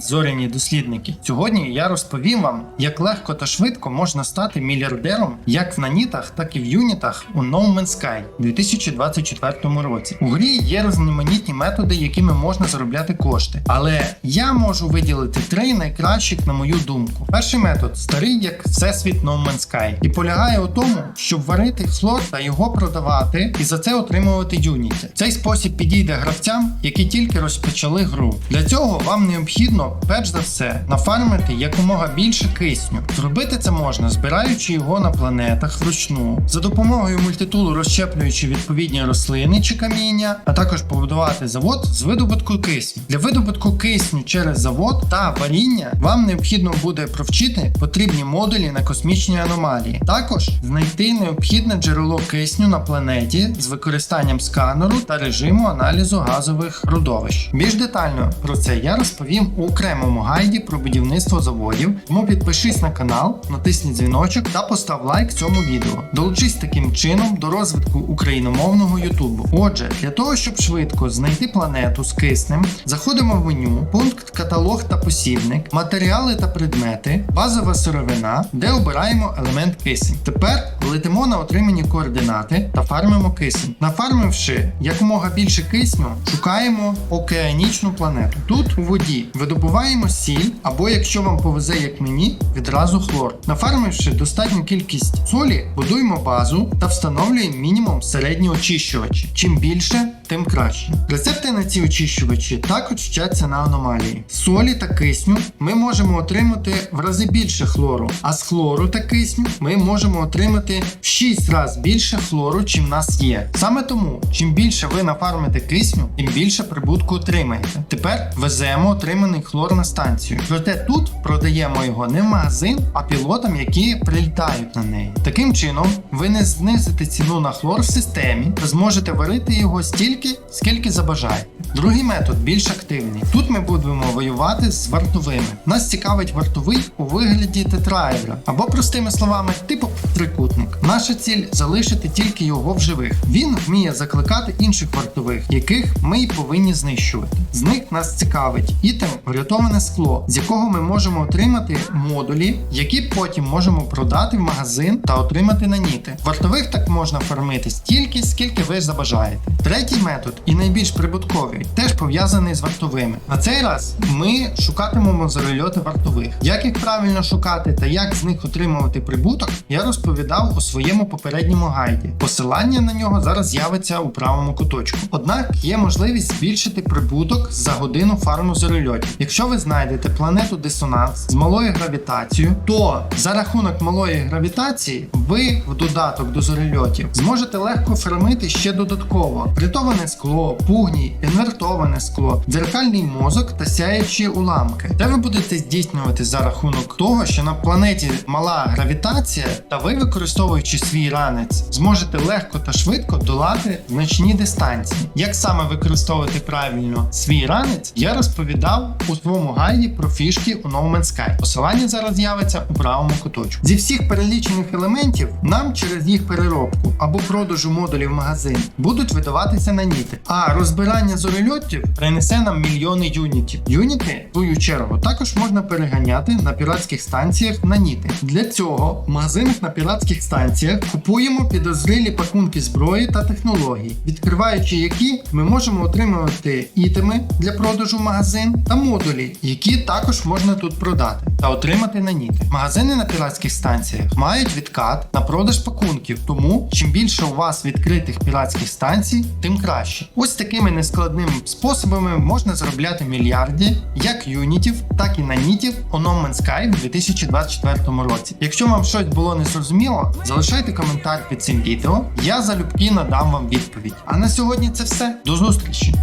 Привіт, зоряні дослідники! Сьогодні я розповім вам, як легко та швидко можна стати мільярдером як в нанітах, так і в юнітах у No Man's Sky у 2024 році. У грі є різноманітні методи, якими можна заробляти кошти. Але я можу виділити три найкращих, на мою думку. Перший метод старий як всесвіт No Man's Sky і полягає у тому, щоб варити хлор та його продавати і за це отримувати юніті. Цей спосіб підійде гравцям, які тільки розпочали гру. Для цього вам необхідно, перш за все, нафармити якомога більше кисню. Зробити це можна, збираючи його на планетах вручну, за допомогою мультитулу розщеплюючи відповідні рослини чи каміння, а також побудувати завод з видобутку кисню. Для видобутку кисню через завод та варіння вам необхідно буде провчити потрібні модулі на космічні аномалії. Також знайти необхідне джерело кисню на планеті з використанням сканеру та режиму аналізу газових родовищ. Більш детально про це я розповім у окремому гайді про будівництво заводів. Тому підпишись на канал, натисни дзвіночок та постав лайк цьому відео. Долучись таким чином до розвитку україномовного Ютубу. Отже, для того, щоб швидко знайти планету з киснем, заходимо в меню, пункт каталог та посівник, матеріали та предмети, базова сировина, де обираємо елемент кисень. Тепер летимо на отримані координати та фармимо кисень. Нафармивши якомога більше кисню, шукаємо океанічну планету. Тут у воді видобуваємо сіль, або якщо вам повезе, як мені, відразу хлор. Нафармивши достатню кількість солі, будуємо базу та встановлюємо мінімум середні очищувачі. Чим більше, тим краще. Рецепти на ці очищувачі також вчаться на аномалії. Солі та кисню ми можемо отримати в рази більше хлору, а з хлору та кисню ми можемо отримати в 6 разів більше хлору, чим в нас є. Саме тому, чим більше ви нафармите кисню, тим більше прибутку отримаєте. Тепер веземо отриманий хлор на станцію. Проте тут продаємо його не в магазин, а пілотам, які прилітають на неї. Таким чином, ви не знизите ціну на хлор в системі та зможете варити його стільки, скільки забажаєте. Другий метод більш активний. Тут ми будемо воювати з вартовими. Нас цікавить вартовий у вигляді тетраедра, або простими словами, типу трикутник. Наша ціль залишити тільки його в живих. Він вміє закликати інших вартових, яких ми й повинні знищувати. З них нас цікавить ітем врятоване скло, з якого ми можемо отримати модулі, які потім можемо продати в магазин та отримати наніти. Вартових так можна фармити стільки, скільки ви забажаєте. Третій метод і найбільш прибутковий, теж пов'язаний з вартовими. На цей раз ми шукатимемо зарельоти вартових. Як їх правильно шукати та як з них отримувати прибуток, я розповідав у своєму попередньому гайді. Посилання на нього зараз з'явиться у правому куточку. Однак є можливість збільшити прибуток за годину фарму зарельотів. Якщо ви знайдете планету Дисонанс з малою гравітацією, то за рахунок малої гравітації ви в додаток до зорельотів зможете легко фармити ще додатково врятоване скло, пугні, інвертоване скло, дзеркальний мозок та сяючі уламки. Це ви будете здійснювати за рахунок того, що на планеті мала гравітація, та ви, використовуючи свій ранець, зможете легко та швидко долати значні дистанції. Як саме використовувати правильно свій ранець, я розповідав у своєму гайді про фішки у No Man's Sky. Посилання зараз з'явиться у правому куточку. Зі всіх перелічених елементів нам через їх переробку або продажу модулів в магазин будуть видаватися наніти. А розбирання зорельотів принесе нам мільйони юнітів. Юніти, в свою чергу, також можна переганяти на піратських станціях наніти. Для цього в магазинах на піратських станціях купуємо підозрілі пакунки зброї та технологій, відкриваючи які ми можемо отримувати ітеми для продажу в магазин та модулі, які також можна тут продати та отримати наніти. Магазини на піратських станціях мають відкат на продаж пакунків, тому чим більше у вас відкритих піратських станцій, тим краще. Ось такими нескладними способами можна заробляти мільярди як юнітів, так і нанітів у No Man's Sky в 2024 році. Якщо вам щось було незрозуміло, залишайте коментар під цим відео, я залюбки надам вам відповідь. А на сьогодні це все. До зустрічі!